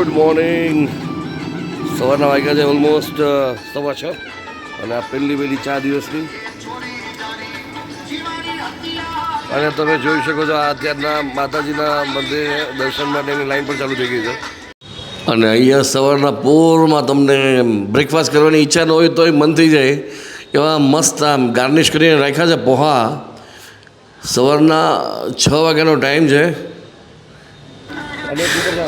Good morning. સવારના વાગ્યા છે ઓલમોસ્ટ સવા છ. અને આ પહેલી પહેલી ચાર દિવસની. અને તમે જોઈ શકો છો આ અત્યારના માતાજીના મંદિરે દર્શન માટેની લાઈન પણ ચાલુ થઈ ગઈ છે. અને અહીંયા સવારના પોરમાં તમને બ્રેકફાસ્ટ કરવાની ઈચ્છા ન હોય તોય મન થઈ જાય એવા મસ્ત આમ ગાર્નિશ કરીને રાખ્યા છે પોહા. સવારના છ વાગ્યાનો ટાઈમ છે.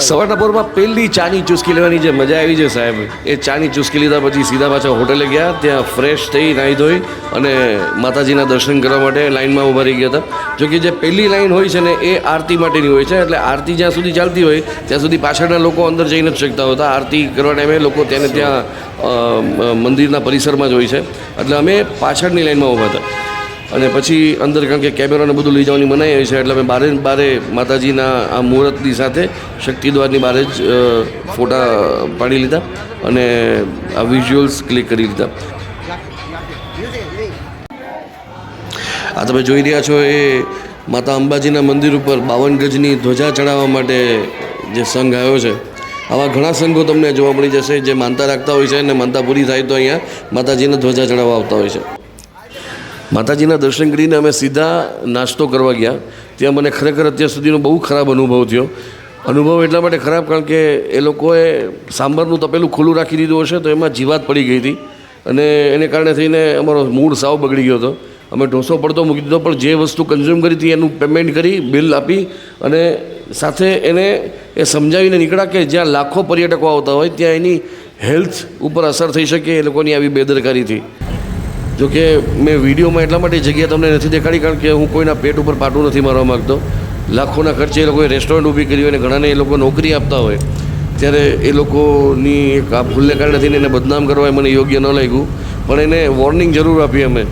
સવારના પોરમાં પહેલી ચાની ચૂસકી લેવાની જે મજા આવી છે સાહેબ. એ ચાની ચૂસકી લીધા પછી સીધા પાછા હોટેલે ગયા, ત્યાં ફ્રેશ થઈ નાહી ધોઈ અને માતાજીના દર્શન કરવા માટે લાઇનમાં ઊભા રહી ગયા હતા. જો કે જે પહેલી લાઇન હોય છે ને, એ આરતી માટેની હોય છે, એટલે આરતી જ્યાં સુધી ચાલતી હોય, ત્યાં સુધી પાછળના લોકો અંદર જઈ નથી શકતા હોતા આરતી કરવા ટાઈમે લોકો તેને ત્યાં મંદિરના પરિસરમાં જ હોય છે. એટલે અમે પાછળની લાઇનમાં ઊભા હતા. અને પછી અંદર કારણ કે કેમેરાને બધું લઈ જવાની મનાઈ હોય છે, એટલે અમે બારે બારે માતાજીના આ મુહૂર્તની સાથે શક્તિદ્વારની બારે જ ફોટા પાડી લીધા અને આ વિઝ્યુઅલ્સ ક્લિક કરી લીધા. આ તમે જોઈ રહ્યા છો એ માતા અંબાજીના મંદિર ઉપર બાવન ગજની ધ્વજા ચડાવવા માટે જે સંઘ આવ્યો છે. આવા ઘણા સંઘો તમને જોવા મળી જશે, જે માનતા રાખતા હોય છે અને માનતા પૂરી થાય તો અહીંયા માતાજીને ધ્વજા ચડાવવા આવતા હોય છે. માતાજીના દર્શન કરીને અમે સીધા નાસ્તો કરવા ગયા. ત્યાં મને ખરેખર અત્યાર સુધીનો બહુ ખરાબ અનુભવ થયો. અનુભવ એટલા માટે ખરાબ કારણ કે એ લોકોએ સાંભારનું તપેલું ખુલ્લું રાખી દીધું હશે તો એમાં જીવાત પડી ગઈ હતી. અને એને કારણે થઈને અમારો મૂડ સાવ બગડી ગયો હતો. અમે ઢોસો પડતો મૂકી દીધો, પણ જે વસ્તુ કન્ઝ્યુમ કરી હતી એનું પેમેન્ટ કરી બિલ આપી અને સાથે એને એ સમજાવીને નીકળ્યા કે જ્યાં લાખો પર્યટકો આવતા હોય, ત્યાં એની હેલ્થ ઉપર અસર થઈ શકે, એ લોકોની આવી બેદરકારીથી જો કે મેં વિડીયોમાં એટલા માટે જગ્યા તમને નથી દેખાડી, કારણ કે હું કોઈના પેટ ઉપર પાટું નથી મારવા માગતો. લાખોના ખર્ચે એ લોકોએ રેસ્ટોરન્ટ ઊભી કરી હોય અને ઘણાને એ લોકો નોકરી આપતા હોય, ત્યારે એ લોકોની એક આ ભૂલને કારણે થઈને એને બદનામ કરવા મને યોગ્ય ન લાગ્યું. પણ એને વોર્નિંગ જરૂર આપી અમે.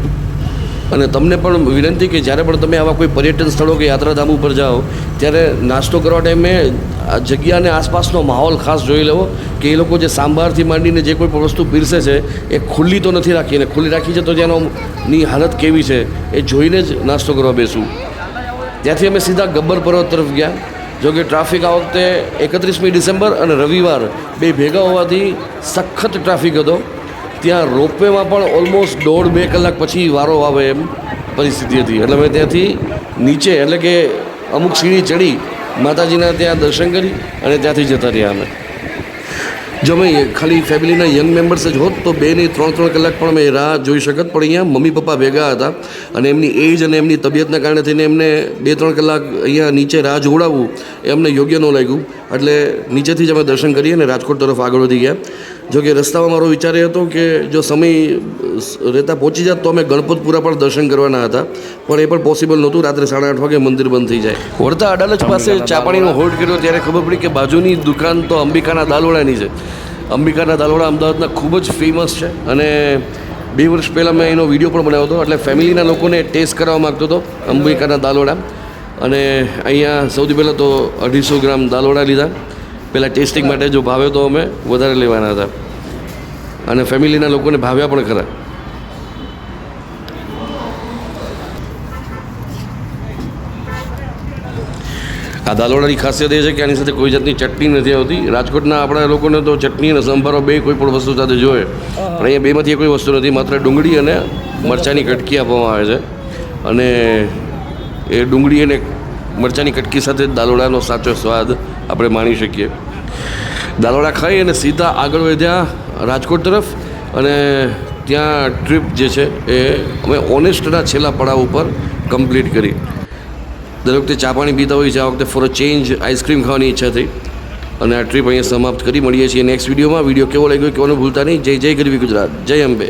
અને તમને પણ વિનંતી કે જ્યારે પણ તમે આવા કોઈ પર્યટન સ્થળો કે યાત્રાધામ ઉપર જાઓ, ત્યારે નાસ્તો કરવા ટાઈમે આ જગ્યાને આસપાસનો માહોલ ખાસ જોઈ લેવો કે એ લોકો જે સાંભારથી માંડીને જે કોઈ પણ વસ્તુ પીરસે છે, એ ખુલ્લી તો નથી રાખી. અને ખુલ્લી રાખી છે તો ત્યાંની હાલત કેવી છે, એ જોઈને જ નાસ્તો કરવા બેસવું ત્યાંથી અમે સીધા ગબ્બર પર્વત તરફ ગયા. જો કે ટ્રાફિક આ વખતે એકત્રીસમી ડિસેમ્બર અને રવિવાર બે ભેગા હોવાથી સખત ટ્રાફિક હતો. ત્યાં રોપવેમાં પણ ઓલમોસ્ટ દોઢ બે કલાક પછી વારો આવે એમ પરિસ્થિતિ હતી. એટલે મેં ત્યાંથી નીચે, એટલે કે અમુક સીડી ચડી, માતાજીના ત્યાં દર્શન કરી અને ત્યાંથી જતા રહ્યા અમે. જો મેં ખાલી ફેમિલીના યંગ મેમ્બર્સ જ હોત તો બે નહીં ત્રણ ત્રણ કલાક પણ મેં રાહ જોઈ શકત. પણ અહીંયા મમ્મી પપ્પા ભેગા હતા અને એમની એજ અને એમની તબિયતના કારણે થઈને એમને બે ત્રણ કલાક અહીંયા નીચે રાહ જોડાવવું એ અમને યોગ્ય ન લાગ્યું. એટલે નીચેથી જ અમે દર્શન કરીએ અને રાજકોટ તરફ આગળ વધી ગયા. જો કે રસ્તામાં મારો વિચાર એ હતો કે જો સમય રહેતા પહોંચી જાત તો અમે ગણપતપુરા પણ દર્શન કરવાના હતા. પણ એ પણ પોસિબલ નહોતું. રાત્રે સાડા આઠ વાગે મંદિર બંધ થઈ જાય. વળતા અડાલજ પાસે ચાપાણીનો હોલ્ડ કર્યો ત્યારે ખબર પડી કે બાજુની દુકાન તો અંબિકાના દાલોડાની છે. અંબિકાના દાલોડા અમદાવાદના ખૂબ જ ફેમસ છે અને બે વર્ષ પહેલાં મેં એનો વીડિયો પણ બનાવ્યો હતો. એટલે ફેમિલીના લોકોને ટેસ્ટ કરવા માગતો હતો, અંબિકાના દાલોડા. અને અહીંયા સૌથી પહેલાં તો અઢીસો ગ્રામ દાલોડા લીધા. પહેલાં ટેસ્ટિંગ માટે જો ભાવે તો અમે વધારે લેવાના હતા. અને ફેમિલીના લોકોને ભાવ્યા પણ ખરા. આ દાલોડાની ખાસિયત એ છે કે આની સાથે કોઈ જાતની ચટણી નથી આવતી. રાજકોટના આપણા લોકોને તો ચટણી અને સંભારો બે કોઈ પણ વસ્તુ સાથે જોઈએ પણ અહીંયા બેમાંથી કોઈ વસ્તુ નથી. માત્ર ડુંગળી અને મરચાંની કટકી આપવામાં આવે છે. અને એ ડુંગળી અને મરચાંની કટકી સાથે દાલોડાનો સાચો સ્વાદ આપણે માણી શકીએ. દાલોડા ખાઈ અને સીધા આગળ વધ્યા રાજકોટ તરફ. અને ત્યાં ટ્રીપ જે છે એ અમે ઓનેસ્ટના છેલ્લા પડાવ ઉપર કમ્પ્લીટ કરી. દર વખતે ચા પાણી પીતા હોય છે, આ વખતે ફોર અ ચેન્જ આઈસ્ક્રીમ ખાવાની ઈચ્છા થઈ. અને આ ટ્રીપ અહીંયા સમાપ્ત કરી, મળીએ છીએ નેક્સ્ટ વિડીયોમાં વીડિયો કેવો લાગ્યો કહેવાનું ભૂલતા નહીં. જય જય ગરવી ગુજરાત. જય અંબે.